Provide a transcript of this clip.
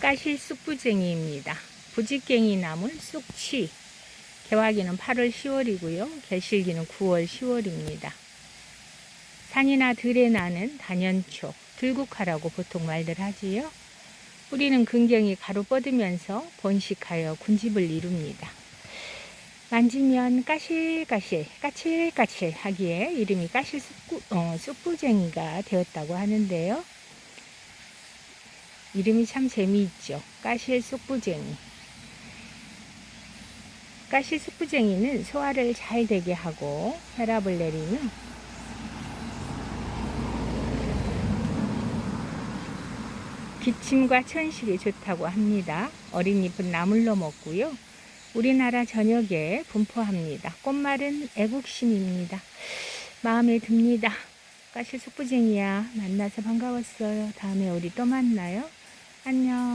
까실 쑥부쟁이입니다. 부지깽이 나물 쑥치. 개화기는 8월 10월이고요. 개실기는 9월 10월입니다. 산이나 들에 나는 단연초, 들국화라고 보통 말들 하지요. 뿌리는 근경이 가로 뻗으면서 번식하여 군집을 이룹니다. 만지면 까실까실, 까칠까칠 하기에 이름이 까실 쑥부, 어, 쑥부쟁이가 되었다고 하는데요. 이름이 참 재미있죠. 까실 쑥부쟁이. 까실 쑥부쟁이는 소화를 잘 되게 하고 혈압을 내리며 기침과 천식에 좋다고 합니다. 어린 잎은 나물로 먹고요. 우리나라 전역에 분포합니다. 꽃말은 애국심입니다. 마음에 듭니다. 까실 쑥부쟁이야. 만나서 반가웠어요. 다음에 우리 또 만나요. 안녕.